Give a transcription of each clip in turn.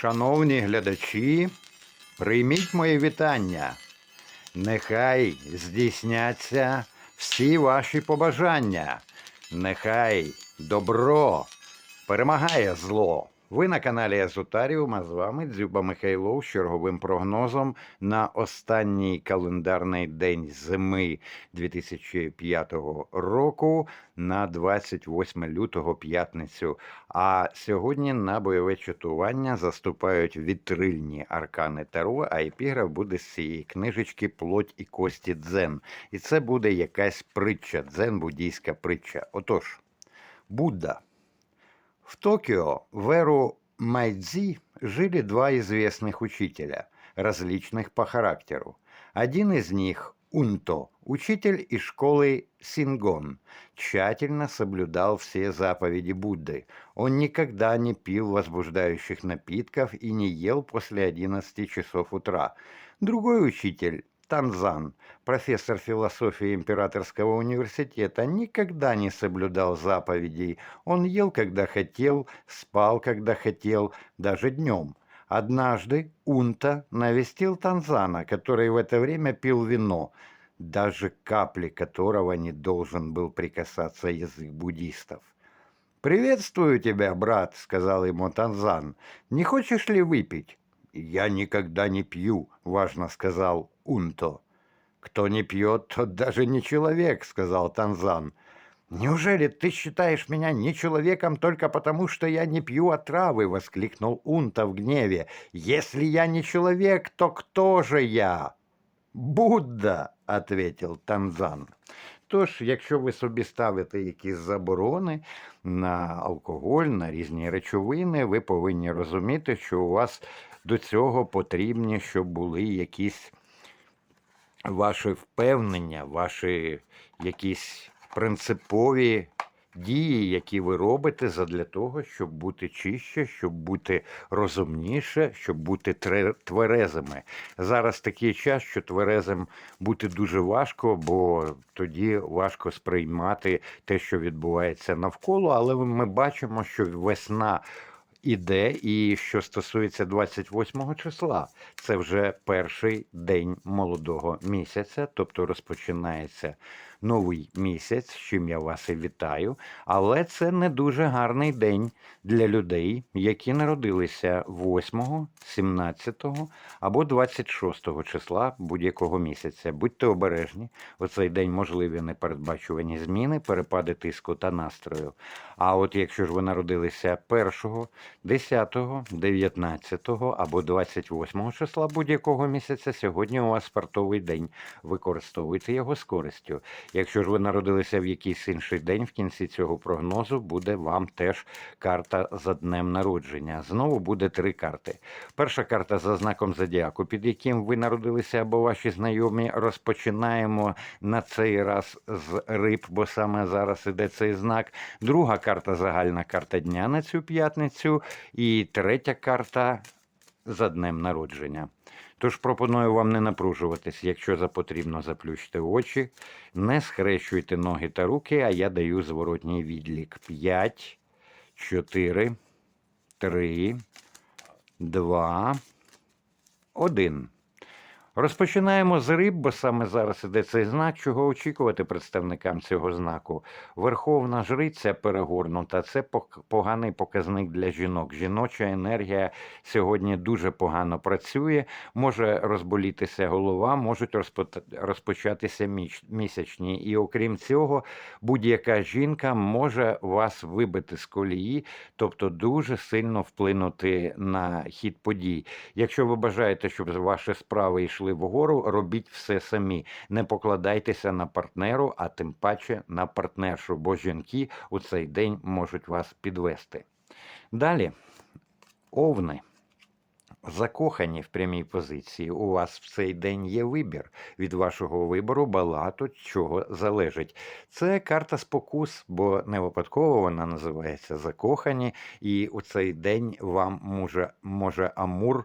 Шановні глядачі, прийміть моє вітання. Нехай здійсняться всі ваші побажання. Нехай добро перемагає зло. Ви на каналі Езотаріум, а з вами Дзюба Михайлов з черговим прогнозом на останній календарний день зими 2005 року на 28 лютого п'ятницю. А сьогодні на бойове чатування заступають вітрильні аркани Таро, а епіграф буде з цієї книжечки Плоть і кості дзен. І це буде якась притча, дзен буддійська притча. Отож, Будда. В Токио в эру Майдзи жили два известных учителя, различных по характеру. Один из них, Унто, учитель из школы Сингон, тщательно соблюдал все заповеди Будды. Он никогда не пил возбуждающих напитков и не ел после 11 часов утра. Другой учитель, Танзан, профессор философии Императорского университета, никогда не соблюдал заповедей. Он ел, когда хотел, спал, когда хотел, даже днем. Однажды Унта навестил Танзана, который в это время пил вино, даже капли которого не должен был прикасаться язык буддистов. «Приветствую тебя, брат», — сказал ему Танзан. «Не хочешь ли выпить?» «Я никогда не пью», — важно сказал Унто. «Кто не пьет, тот даже не человек», — сказал Танзан. «Неужели ты считаешь меня не человеком только потому, что я не пью отравы?» — воскликнул Унта в гневе. «Если я не человек, то кто же я?» «Будда», — ответил Танзан. Тож, якщо ви собі ставите якісь заборони на алкоголь, на різні речовини, ви повинні розуміти, що у вас до цього потрібні, щоб були якісь ваші впевнення, ваші якісь принципові дії, які ви робите задля того, щоб бути чище, щоб бути розумніше, щоб бути тверезими. Зараз такий час, що тверезим бути дуже важко, бо тоді важко сприймати те, що відбувається навколо. Але ми бачимо, що весна іде, і що стосується 28 числа, це вже перший день молодого місяця, тобто розпочинається новий місяць, з чим я вас і вітаю. Але це не дуже гарний день для людей, які народилися 8, 17 або 26 числа будь-якого місяця. Будьте обережні, у цей день можливі непередбачувані зміни, перепади тиску та настрою. А от якщо ж ви народилися 1, 10, 19 або 28 числа будь-якого місяця, сьогодні у вас спартовий день. Використовуйте його з користю. Якщо ж ви народилися в якийсь інший день, в кінці цього прогнозу буде вам теж карта за днем народження. Знову буде три карти. Перша карта за знаком зодіаку, під яким ви народилися або ваші знайомі. Розпочинаємо на цей раз з риб, бо саме зараз іде цей знак. Друга карта загальна карта дня на цю п'ятницю. І третя карта за днем народження. Тож пропоную вам не напружуватись, якщо запотрібно заплющте очі, не схрещуйте ноги та руки, а я даю зворотній відлік. 5, 4, 3, 2, 1. Розпочинаємо з риб, бо саме зараз іде цей знак, чого очікувати представникам цього знаку. Верховна жриця перегорнута це поганий показник для жінок. Жіноча енергія сьогодні дуже погано працює, може розболітися голова, можуть розпочатися місячні. І окрім цього, будь-яка жінка може вас вибити з колії, тобто дуже сильно вплинути на хід подій. Якщо ви бажаєте, щоб ваші справи йшли вгору, робіть все самі. Не покладайтеся на партнеру, а тим паче на партнершу, бо жінки у цей день можуть вас підвести. Далі, овни. Закохані в прямій позиції, у вас в цей день є вибір. Від вашого вибору багато чого залежить. Це карта спокус, бо не випадково вона називається закохані, і у цей день вам може, може Амур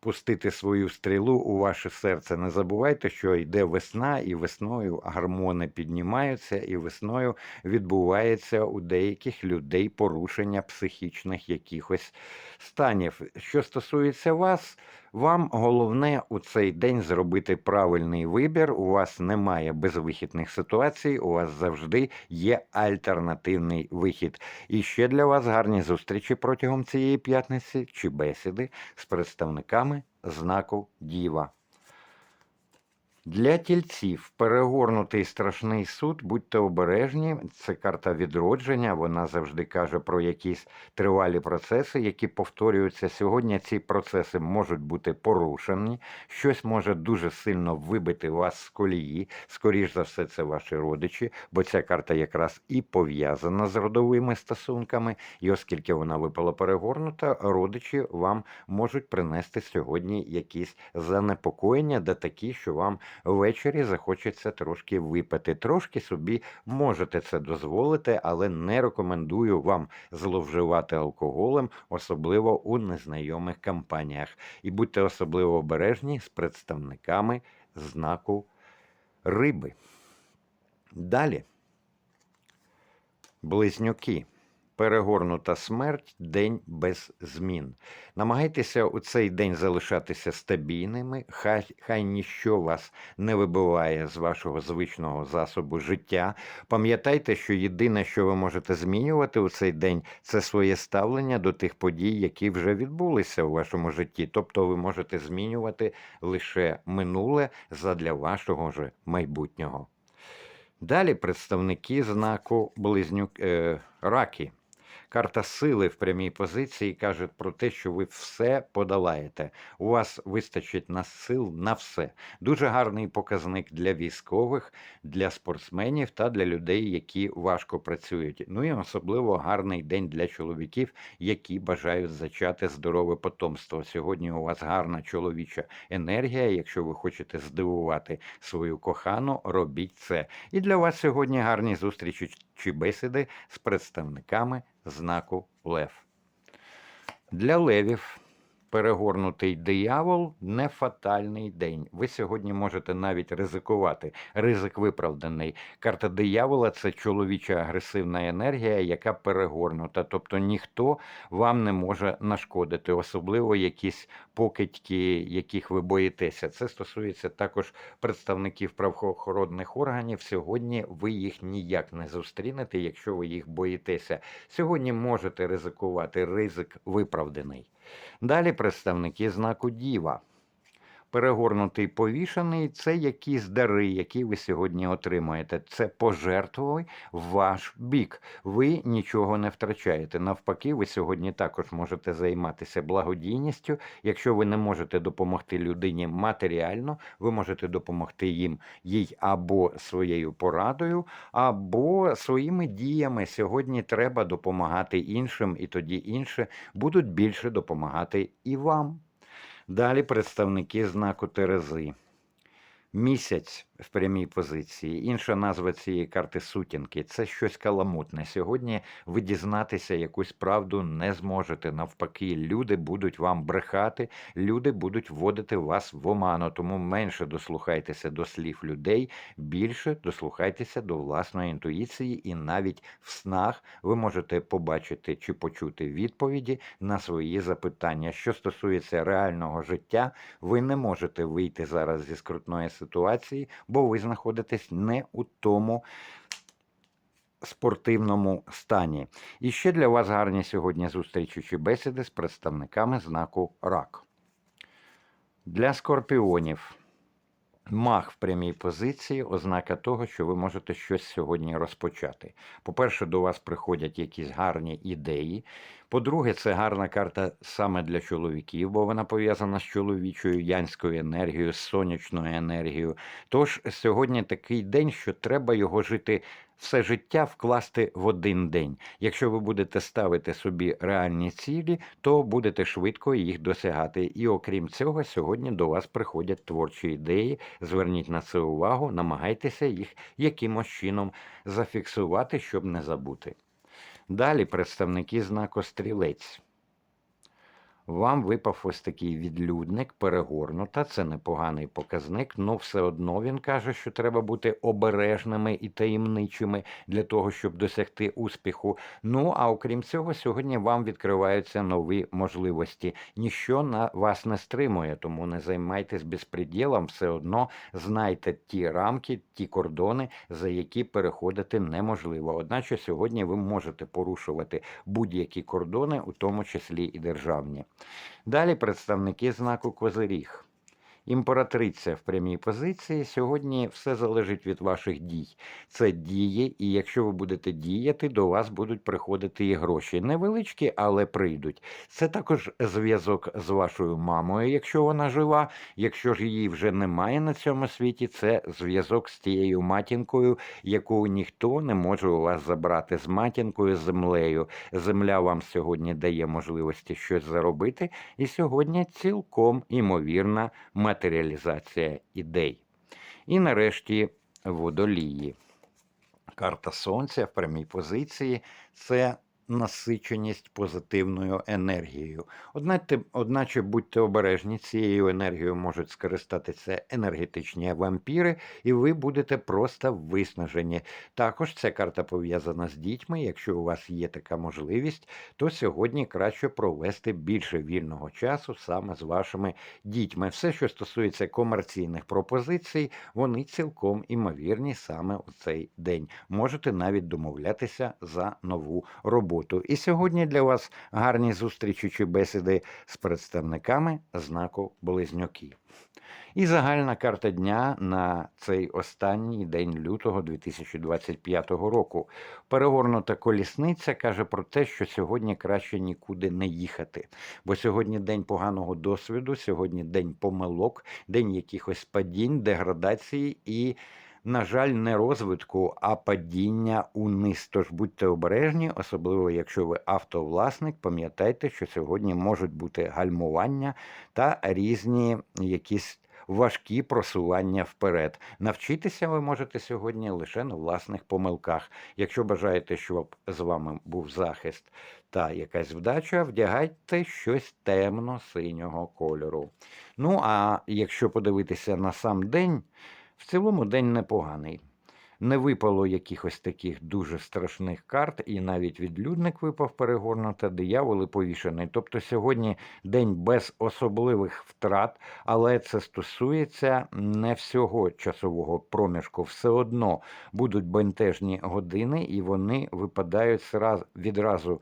пустити свою стрілу у ваше серце. Не забувайте, що йде весна, і весною гормони піднімаються, і весною відбувається у деяких людей порушення психічних якихось станів. Що стосується вас, вам головне у цей день зробити правильний вибір. У вас немає безвихідних ситуацій, у вас завжди є альтернативний вихід. І ще для вас гарні зустрічі протягом цієї п'ятниці чи бесіди з представниками знаку Діва. Для тільців перегорнутий страшний суд, будьте обережні. Це карта відродження. Вона завжди каже про якісь тривалі процеси, які повторюються. Сьогодні ці процеси можуть бути порушені. Щось може дуже сильно вибити вас з колії. Скоріш за все, це ваші родичі, бо ця карта якраз і пов'язана з родовими стосунками. І оскільки вона випала перегорнута, родичі вам можуть принести сьогодні якісь занепокоєння, де такі, що вам ввечері захочеться трошки випити. Трошки собі можете це дозволити, але не рекомендую вам зловживати алкоголем, особливо у незнайомих компаніях. І будьте особливо обережні з представниками знаку риби. Далі. Близнюки. Перегорнута смерть, день без змін. Намагайтеся у цей день залишатися стабільними, хай, хай ніщо вас не вибиває з вашого звичного засобу життя. Пам'ятайте, що єдине, що ви можете змінювати у цей день, це своє ставлення до тих подій, які вже відбулися у вашому житті. Тобто ви можете змінювати лише минуле задля вашого ж майбутнього. Далі представники знаку близнюк е, раки. Карта сили в прямій позиції каже про те, що ви все подолаєте. У вас вистачить на сил на все. Дуже гарний показник для військових, для спортсменів та для людей, які важко працюють. Ну і особливо гарний день для чоловіків, які бажають зачати здорове потомство. Сьогодні у вас гарна чоловіча енергія. Якщо ви хочете здивувати свою кохану, робіть це. І для вас сьогодні гарні зустрічі чи бесіди з представниками знаку Лев. Для левів перегорнутий диявол не фатальний день. Ви сьогодні можете навіть ризикувати. Ризик виправданий. Карта диявола це чоловіча агресивна енергія, яка перегорнута. Тобто ніхто вам не може нашкодити, особливо якісь покидьки, яких ви боїтеся. Це стосується також представників правоохоронних органів. Сьогодні ви їх ніяк не зустрінете, якщо ви їх боїтеся. Сьогодні можете ризикувати. Ризик виправданий. Далі представники знаку Діва. Перегорнутий повішений це якісь дари, які ви сьогодні отримаєте. Це пожертвуй ваш бік. Ви нічого не втрачаєте. Навпаки, ви сьогодні також можете займатися благодійністю. Якщо ви не можете допомогти людині матеріально, ви можете допомогти їм їй або своєю порадою, або своїми діями. Сьогодні треба допомагати іншим, і тоді інші будуть більше допомагати і вам. Далі представники знаку Терези. Місяць в прямій позиції. Інша назва цієї карти сутінки це щось каламутне. Сьогодні ви дізнатися якусь правду не зможете. Навпаки, люди будуть вам брехати, люди будуть вводити вас в оману. Тому менше дослухайтеся до слів людей, більше дослухайтеся до власної інтуїції, і навіть в снах ви можете побачити чи почути відповіді на свої запитання. Що стосується реального життя, ви не можете вийти зараз зі скрутної ситуації бо ви знаходитесь не у тому спортивному стані. І ще для вас гарні сьогодні зустрічі чи бесіди з представниками знаку РАК. Для скорпіонів. Мах в прямій позиції ознака того, що ви можете щось сьогодні розпочати. По-перше, до вас приходять якісь гарні ідеї. По-друге, це гарна карта саме для чоловіків, бо вона пов'язана з чоловічою янською енергією, з сонячною енергією. Тож сьогодні такий день, що треба його жити. Все життя вкласти в один день. Якщо ви будете ставити собі реальні цілі, то будете швидко їх досягати. І окрім цього, сьогодні до вас приходять творчі ідеї. Зверніть на це увагу, намагайтеся їх якимось чином зафіксувати, щоб не забути. Далі представники знаку стрілець. Вам випав ось такий відлюдник, перегорнута. Це непоганий показник, але все одно він каже, що треба бути обережними і таємничими для того, щоб досягти успіху. Ну а окрім цього, сьогодні вам відкриваються нові можливості. Ніщо на вас не стримує, тому не займайтесь безпреділом, все одно знайте ті рамки, ті кордони, за які переходити неможливо. Одначе сьогодні ви можете порушувати будь-які кордони, у тому числі і державні. Далі представники знаку Козиріг. Імператриця в прямій позиції. Сьогодні все залежить від ваших дій. Це дії, і якщо ви будете діяти, до вас будуть приходити і гроші. Невеличкі, але прийдуть. Це також зв'язок з вашою мамою, якщо вона жива. Якщо ж її вже немає на цьому світі, це зв'язок з тією матінкою, яку ніхто не може у вас забрати з матінкою, з землею. Земля вам сьогодні дає можливості щось заробити, і сьогодні цілком імовірна матеріалізація ідей. І нарешті водолії. Карта Сонця в прямій позиції це насиченість позитивною енергією. Одначе, будьте обережні, цією енергією можуть скористатися енергетичні вампіри, і ви будете просто виснажені. Також ця карта пов'язана з дітьми. Якщо у вас є така можливість, то сьогодні краще провести більше вільного часу саме з вашими дітьми. Все, що стосується комерційних пропозицій, вони цілком імовірні саме у цей день. Можете навіть домовлятися за нову роботу. І сьогодні для вас гарні зустрічі чи бесіди з представниками знаку Близнюки. І загальна карта дня на цей останній день лютого 2025 року. Перегорнута колісниця каже про те, що сьогодні краще нікуди не їхати. Бо сьогодні день поганого досвіду, сьогодні день помилок, день якихось падінь, деградації і. На жаль, не розвитку, а падіння униз. Тож будьте обережні, особливо якщо ви автовласник, пам'ятайте, що сьогодні можуть бути гальмування та різні якісь важкі просування вперед. Навчитися ви можете сьогодні лише на власних помилках. Якщо бажаєте, щоб з вами був захист та якась вдача, вдягайте щось темно-синього кольору. Ну а якщо подивитися на сам день, в цілому день непоганий. Не випало якихось таких дуже страшних карт, і навіть відлюдник випав перегорнута, диявол і повішений. Тобто сьогодні день без особливих втрат, але це стосується не всього часового проміжку. Все одно будуть бентежні години, і вони випадають відразу.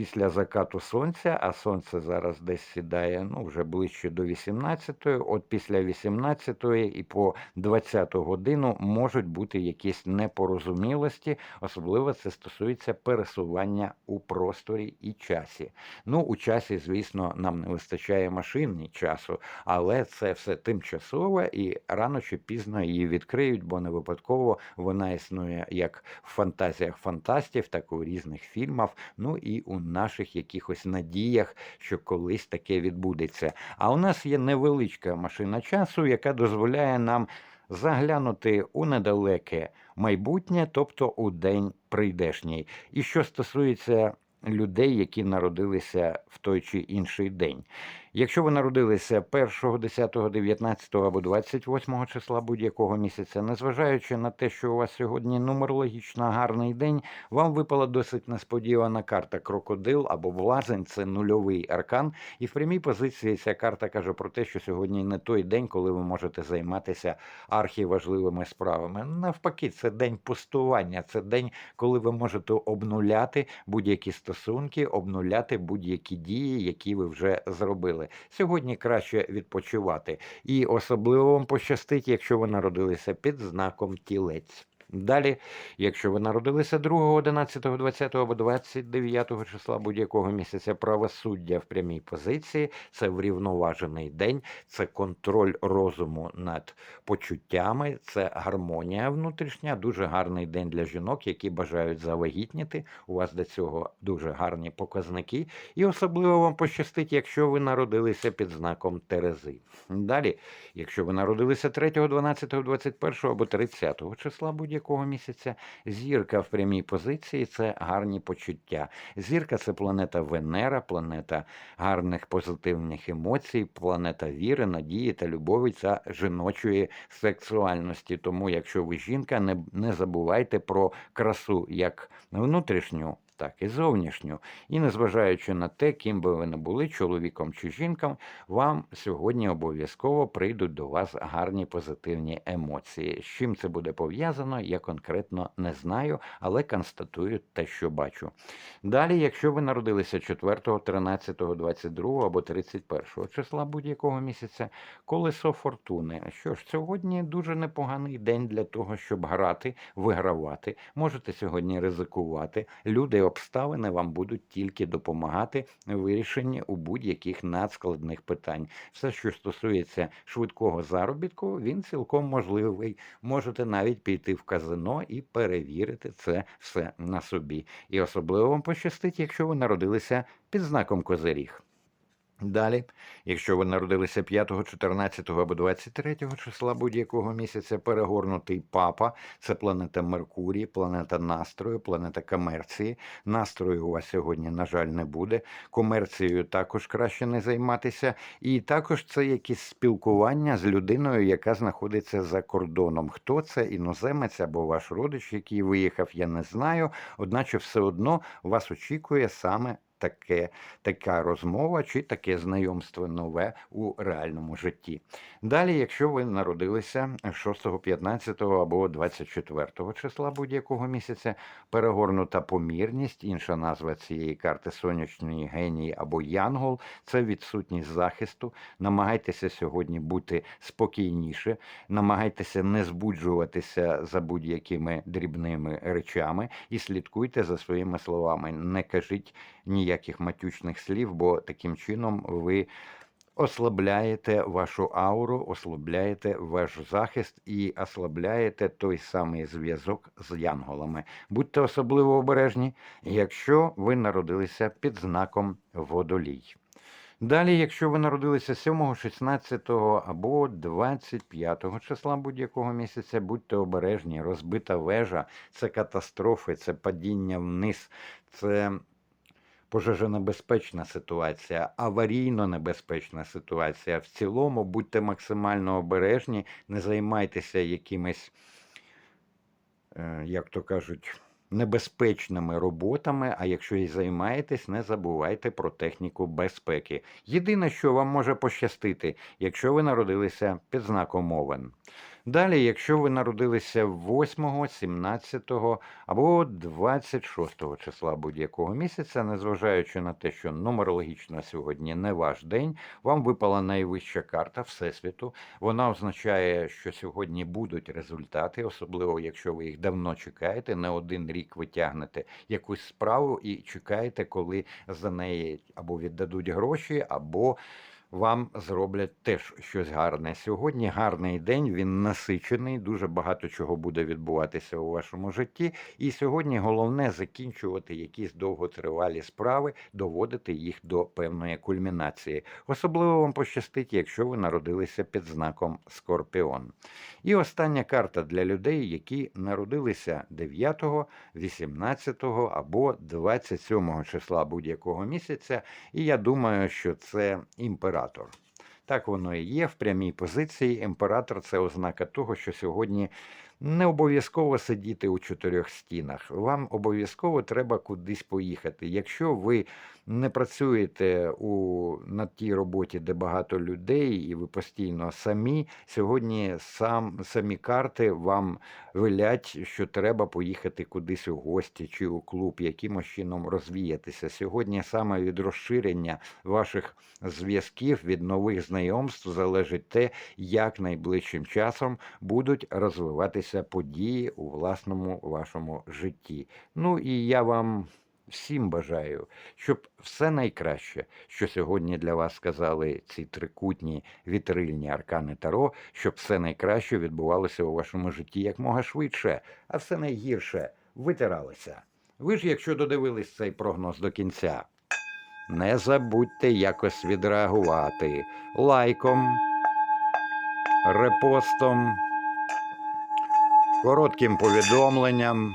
Після закату сонця, а сонце зараз десь сідає ну, вже ближче до 18-ї, от після 18-ї і по 20-ту годину можуть бути якісь непорозумілості, особливо це стосується пересування у просторі і часі. Ну, у часі, звісно, нам не вистачає машин і часу, але це все тимчасове і рано чи пізно її відкриють, бо не випадково вона існує як в фантазіях фантастів, так і у різних фільмах, ну і у наших якихось надіях, що колись таке відбудеться. А у нас є невеличка машина часу, яка дозволяє нам заглянути у недалеке майбутнє, тобто у день прийдешній. І що стосується людей, які народилися в той чи інший день. Якщо ви народилися 1, 10, 19 або 28 числа будь-якого місяця, незважаючи на те, що у вас сьогодні нумерологічно гарний день, вам випала досить несподівана карта крокодил або влазень це нульовий аркан. І в прямій позиції ця карта каже про те, що сьогодні не той день, коли ви можете займатися архіважливими справами. Навпаки, це день пустування, це день, коли ви можете обнуляти будь-які стосунки, обнуляти будь-які дії, які ви вже зробили. Сьогодні краще відпочивати. І особливо вам пощастить, якщо ви народилися під знаком тілець. Далі, якщо ви народилися 2, 11, 20 або 29 числа будь-якого місяця правосуддя в прямій позиції, це врівноважений день, це контроль розуму над почуттями, це гармонія внутрішня, дуже гарний день для жінок, які бажають завагітніти. У вас до цього дуже гарні показники. І особливо вам пощастить, якщо ви народилися під знаком Терези. Далі, якщо ви народилися 3, 12, 21 або 30 числа будь будь-якого місяця. Зірка в прямій позиції це гарні почуття. Зірка це планета Венера, планета гарних позитивних емоцій, планета віри, надії та любові та жіночої сексуальності. Тому, якщо ви жінка, не, не забувайте про красу як внутрішню. Так, і зовнішню. І незважаючи на те, ким би ви не були, чоловіком чи жінком, вам сьогодні обов'язково прийдуть до вас гарні позитивні емоції. З чим це буде пов'язано, я конкретно не знаю, але констатую те, що бачу. Далі, якщо ви народилися 4, 13, 22 або 31 числа будь-якого місяця, колесо фортуни. Що ж, сьогодні дуже непоганий день для того, щоб грати, вигравати. Можете сьогодні ризикувати. Люди, обставини вам будуть тільки допомагати вирішенні у будь-яких надскладних питань. Все, що стосується швидкого заробітку, він цілком можливий. Можете навіть піти в казино і перевірити це все на собі. І особливо вам пощастить, якщо ви народилися під знаком Козиріг. Далі, якщо ви народилися 5, 14 або 23 числа будь-якого місяця, перегорнутий папа, це планета Меркурій, планета настрою, планета комерції. Настрою у вас сьогодні, на жаль, не буде. Комерцією також краще не займатися. І також це якісь спілкування з людиною, яка знаходиться за кордоном. Хто це іноземець або ваш родич, який виїхав, я не знаю. Одначе все одно вас очікує саме таке, така розмова чи таке знайомство нове у реальному житті. Далі, якщо ви народилися 6, 15 або 24 числа будь-якого місяця, перегорнута помірність, інша назва цієї карти сонячної генії або янгол це відсутність захисту. Намагайтеся сьогодні бути спокійніше, намагайтеся не збуджуватися за будь-якими дрібними речами і слідкуйте за своїми словами. Не кажіть ніяких матючних слів, бо таким чином ви ослабляєте вашу ауру, ослабляєте ваш захист і ослабляєте той самий зв'язок з янголами. Будьте особливо обережні, якщо ви народилися під знаком водолій. Далі, якщо ви народилися 7, 16 або 25 числа будь-якого місяця, будьте обережні, розбита вежа це катастрофи, це падіння вниз, це пожежонебезпечна ситуація, аварійно небезпечна ситуація. В цілому будьте максимально обережні, не займайтеся якимись, е, як то кажуть, небезпечними роботами. А якщо і займаєтесь, не забувайте про техніку безпеки. Єдине, що вам може пощастити, якщо ви народилися під знаком Овен. Далі, якщо ви народилися 8, 17 або 26 числа будь-якого місяця, незважаючи на те, що нумерологічно сьогодні не ваш день, вам випала найвища карта Всесвіту. Вона означає, що сьогодні будуть результати, особливо якщо ви їх давно чекаєте, не один рік ви тягнете якусь справу і чекаєте, коли за неї або віддадуть гроші, або вам зроблять теж щось гарне. Сьогодні гарний день, він насичений, дуже багато чого буде відбуватися у вашому житті. І сьогодні головне закінчувати якісь довготривалі справи, доводити їх до певної кульмінації. Особливо вам пощастить, якщо ви народилися під знаком Скорпіон. І остання карта для людей, які народилися 9, 18 або 27 числа будь-якого місяця. І я думаю, що це імператор імператор. Так воно і є в прямій позиції. Імператор це ознака того, що сьогодні не обов'язково сидіти у чотирьох стінах. Вам обов'язково треба кудись поїхати. Якщо ви не працюєте у на тій роботі, де багато людей, і ви постійно самі, сьогодні сам самі карти вам велять, що треба поїхати кудись у гості чи у клуб, якимось чином розвіятися. Сьогодні саме від розширення ваших зв'язків, від нових знайомств залежить те, як найближчим часом будуть розвиватися події у власному вашому житті. Ну і я вам всім бажаю, щоб все найкраще, що сьогодні для вас сказали ці трикутні вітрильні аркани Таро, щоб все найкраще відбувалося у вашому житті якмога швидше, а все найгірше витиралося. Ви ж, якщо додивились цей прогноз до кінця, не забудьте якось відреагувати лайком, репостом, коротким повідомленням.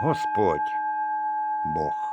Господь Бог.